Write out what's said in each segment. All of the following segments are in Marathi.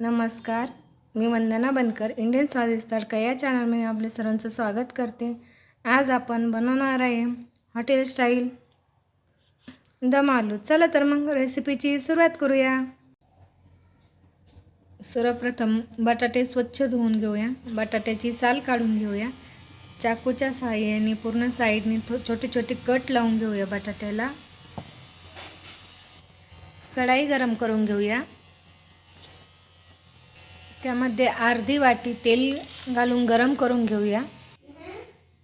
नमस्कार मी वंदना बनकर इंडियन स्वादिष्ट तडका या चॅनलमध्ये आपले सर्वांचं स्वागत करते. आज आपण बनवणार आहे हॉटेल स्टाईल दम आलू चला तर मग रेसिपीची सुरुवात करूया. सर्वप्रथम बटाटे स्वच्छ धुवून घेऊया. बटाट्याची साल काढून घेऊया. चाकूच्या सहाय्याने पूर्ण साईडने थो छोटे छोटे कट लावून घेऊया बटाट्याला. कढाई गरम करून घेऊया. त्यामध्ये अर्धी वाटी तेल घालून गरम करून घेऊया.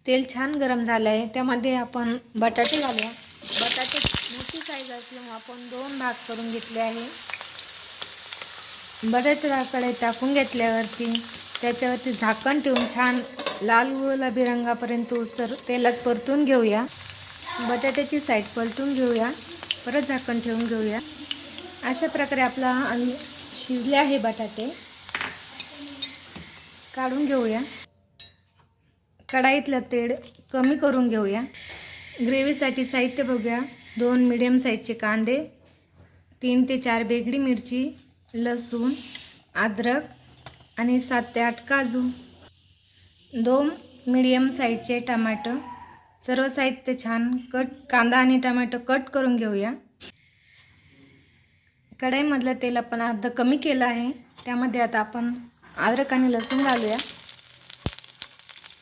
तेल छान गरम झालं आहे त्यामध्ये आपण बटाटे घालूया. बटाटे मोठी साईज असल्यामुळे आपण दोन भाग करून घेतले आहे. बटाट्याकडे टाकून घेतल्यावरती त्याच्यावरती झाकण ठेवून छान लाल गुलाबी रंगापर्यंत तर तेलात परतून घेऊया. बटाट्याची साईड पलटून घेऊया. परत झाकण ठेवून घेऊया. अशा प्रकारे आपला शिजले आहे बटाटे. काढून घेऊया. कढाईतलं तेल कमी करून घेऊया. ग्रेव्हीसाठी साहित्य बघूया. दोन मिडियम साईजचे कांदे तीन ते चार बेगडी मिरची लसूण अद्रक आणि सात ते आठ काजू. दोन मिडियम साईजचे टमाटो. सर्व साहित्य छान कट कांदा आणि टमॅटो कट करून घेऊया. कढईमधलं तेल आपण अर्ध कमी केलं आहे. त्यामध्ये आता आपण अद्रक आणि लसूण घालूया.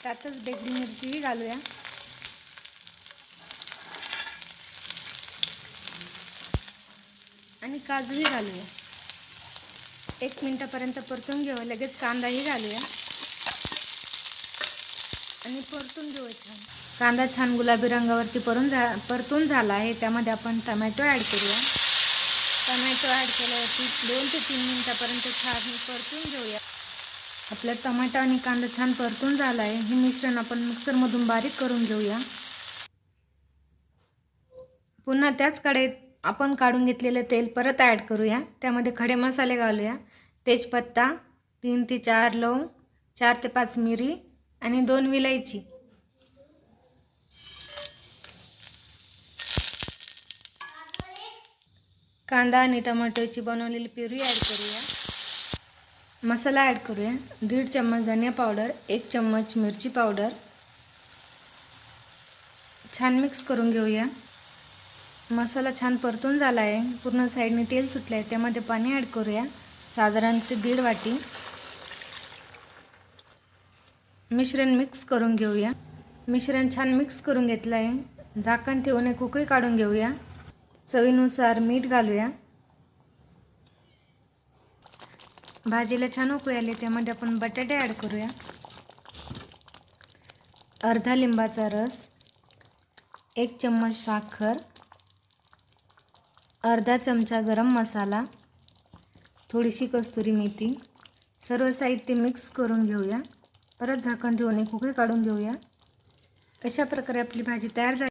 त्यातच बेगडी मिरचीही घालूया. आणि काजूही घालूया. एक मिनटापर्यंत परतून घेऊ लगेच कांदाही घालूया. आणि परतून घेऊ छान. कांदा छान गुलाबी रंगावरती परून झा परतून झाला आहे. त्यामध्ये आपण टमॅटो ॲड करूया. टमॅटो ॲड केल्यावरती दोन ते तीन मिनटापर्यंत छान परतून घेऊया. आपला टमाटा आणि कांदा छान परतून झाला आहे हे मिश्रण आपण मिक्सरमधून बारीक करून घेऊया. पुन्हा त्याच कढईत आपण काढून घेतलेलं तेल परत ॲड करूया. त्यामध्ये खडे मसाले घालूया. तेजपत्ता तीन ते चार लवंग चार ते पाच मिरी आणि दोन विलायची. कांदा आणि टमाटोची बनवलेली प्युरी ॲड करूया. मसाला ॲड करूया. दीड चम्मच धनिया पावडर एक चम्मच मिरची पावडर. छान मिक्स करून घेऊया. मसाला छान परतून झाला आहे पूर्ण साईडने तेल सुटलं आहे त्यामध्ये पाणी ॲड करूया. साधारण ते दीड वाटी. मिश्रण मिक्स करून घेऊया. मिश्रण छान मिक्स करून घेतलं आहे झाकण ठेवून एक काढून घेऊया. चवीनुसार मीठ घालूया. भाजीला छान उकळी आली त्यामध्ये आपण बटाटे ॲड करूया. अर्धा लिंबाचा रस एक चम्मच साखर अर्धा चमचा गरम मसाला थोडीशी कस्तुरी मेथी. सर्व साहित्य मिक्स करून घेऊया. परत झाकण ठेवून एक उकळी काढून घेऊया. अशा प्रकारे आपली भाजी तयार झाली.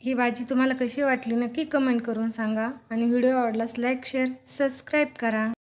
ही भाजी तुम्हाला कशी वाटली नक्की कमेंट करून सांगा. आणि व्हिडिओ आवडल्यास लाईक शेअर सबस्क्राईब करा.